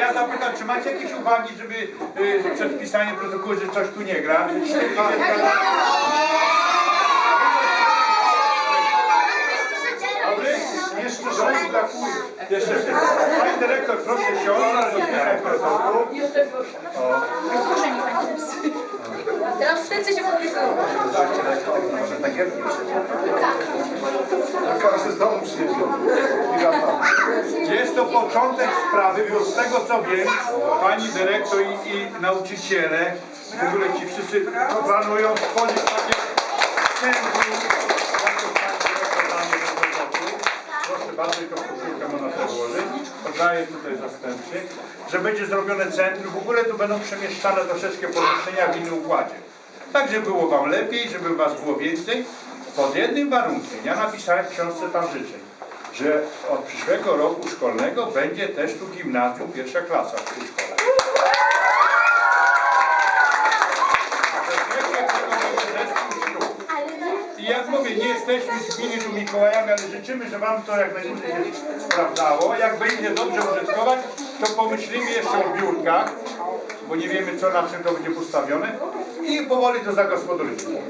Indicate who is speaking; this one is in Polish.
Speaker 1: zapytać, czy macie jakieś uwagi, żeby y, przed pisaniem protokołu, że coś tu nie gra? Dobry? Jeszcze sześć brakuje. Jeszcze sześć. Pani dyrektor, proszę siąść, rozpisać protokół. O.
Speaker 2: Teraz wszyscy się podpisują.
Speaker 3: Każdy z domu przyjedzie.
Speaker 1: Jest to początek sprawy, bo z tego co wiem, pani dyrektor i, i nauczyciele, w ogóle ci wszyscy planują stworzyć takie centrum. Do. Proszę bardzo, i to koszulkę można sobie włożyć. Oddaję tutaj zastępcy, że będzie zrobione centrum. W ogóle tu będą przemieszczane troszeczkę pomieszczenia w innym układzie. Tak, żeby było wam lepiej, żeby was było więcej. Pod jednym warunkiem, ja napisałem w książce tam życzeń, że od przyszłego roku szkolnego będzie też tu gimnazjum pierwsza klasa w tej szkole. I jak mówię, nie jesteśmy z gminy tu Mikołajami, ale życzymy, że Wam to jak najdłużej się sprawdzało. Jak będzie dobrze użytkować, to pomyślimy jeszcze o biurkach, bo nie wiemy co na czym to będzie postawione i powoli to zagospodarujemy.